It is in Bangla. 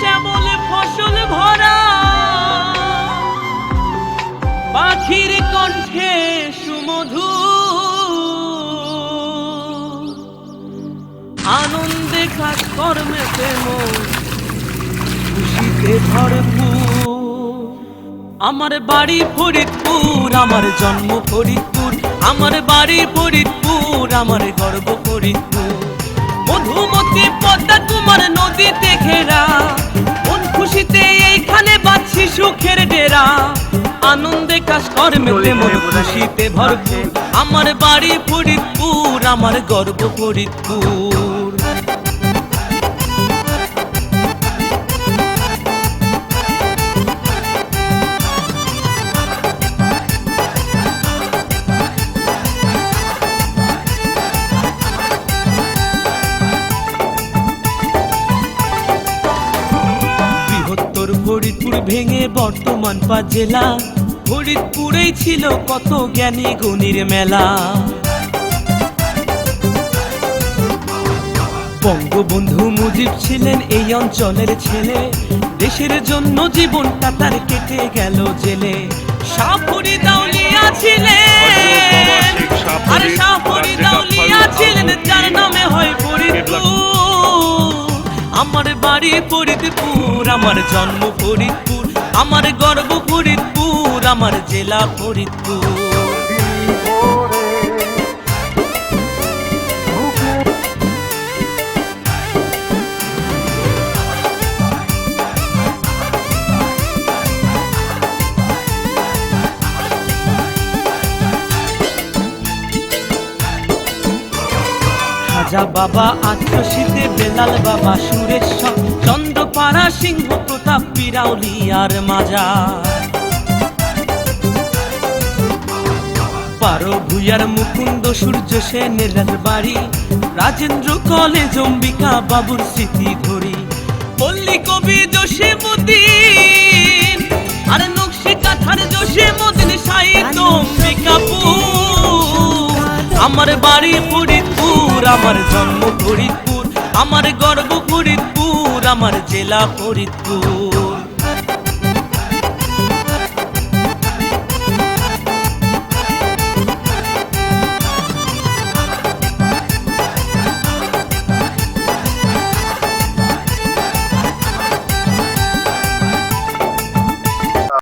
শ্যামল ফসল ভরা। পাখির কণ্ঠে সুমধু আনন্দে কাজ কর্মেতে মন খুশিতে ভরপুর। আমার বাড়ি ফরিদপুর, আমার জন্ম ফরিদপুর। আমার বাড়ি ফরিদপুর, আমার গর্ব ফরিদপুর। মধুমতি পদ্মা তোমার নদীতে ঘেরা। সুখের ডেরা আনন্দে কাজ কর্মেতে মন খুশিতে ভরপুর। আমার বাড়ি ফরিদপুর আমার গর্ব ফরিদপুর। ভেঙে বর্তমান জেলা ফরিদপুরেই ছিল কত জ্ঞানী গুণীর মেলা। বঙ্গবন্ধু মুজিব ছিলেন এই অঞ্চলের ছেলে। দেশের জন্য জীবনটা তার কেটে গেল জেলে। সাপুরি দাউলিয়া ছিলেন। আর সাপুরি দাউলিয়া ছিলেন যার নামে হয় আমার বাড়ি ফরিদপুর আমার জন্ম ফরিদপুর আমার গর্ব ফরিদপুর আমার জেলা ফরিদপুর। খাজা বাবা আত্মশীতে বেলাল বাবা, সুরেশ্বর, চন্দ্রপাড়া সিংহ, প্রতাপ পিরাউলি আর মাজা পারো ভুইয়ার মুকুন্দ সূর্য সেনের বাড়ি রাজেন্দ্র কলেজ অম্বিকা বাবুর স্মৃতি ধরি। পল্লী কবি জসীমুদ্দিন আর নকশি কাথার জসীমুদ্দিন সাহিত্য অম্বিকাপুর আমার বাড়ি ফরিদপুর আমার জন্ম ফরিদপুর আমার গর্ব ফরিদপুর আমার জেলা ফরিদপুর।